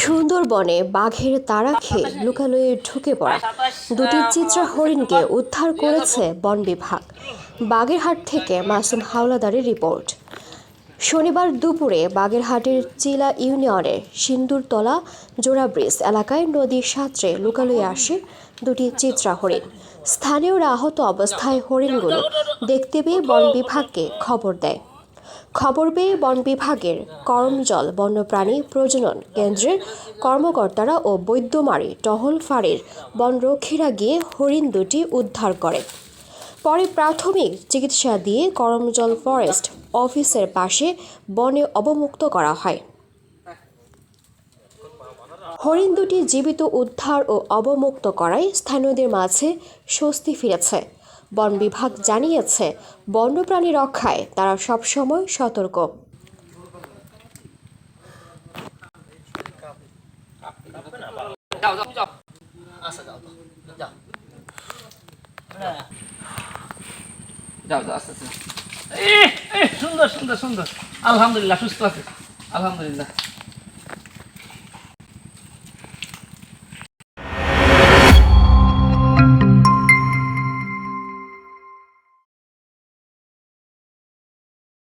সুন্দরবনে বাঘের তাড়া খেয়ে লুকালয়ে ঢুকে পড়া দুটি চিত্রা হরিণকে উদ্ধার করেছে বন বিভাগ। বাগেরহাট থেকে মাসুম হাওলাদারের রিপোর্ট। শনিবার দুপুরে বাগেরহাটের চিলা ইউনিয়নের সিন্দুরতলা জোড়া ব্রিজ এলাকায় নদীর সাঁতরে লুকালয়ে আসে দুটি চিত্রা হরিণ স্থানীয়রা আহত অবস্থায় হরিণগুলো দেখতে পেয়ে বন বিভাগকে খবর দেয়। খবর পেয়ে বন বিভাগের করমজল বন্যপ্রাণী প্রজনন কেন্দ্রের কর্মকর্তারা ও বৈদ্যমারী টহল ফাঁড়ির বনরক্ষীরা গিয়ে হরিণ দুটি উদ্ধার করে। পরে প্রাথমিক চিকিৎসা দিয়ে করমজল ফরেস্ট অফিসের পাশে বনে অবমুক্ত করা হয়। হরিণ দুটি জীবিত উদ্ধার ও অবমুক্ত করায় স্থানীয়দের মাঝে স্বস্তি ফিরেছে। বন বিভাগ জানিয়েছে বন্যপ্রাণী রক্ষায় তারা সবসময় সতর্ক। যাও যাও যাও। আচ্ছা যাও যাও। যাও যাও আস্তে আস্তে সুন্দর সুন্দর সুন্দর। আলহামদুলিল্লাহ সুস্থ আছে। আলহামদুলিল্লাহ।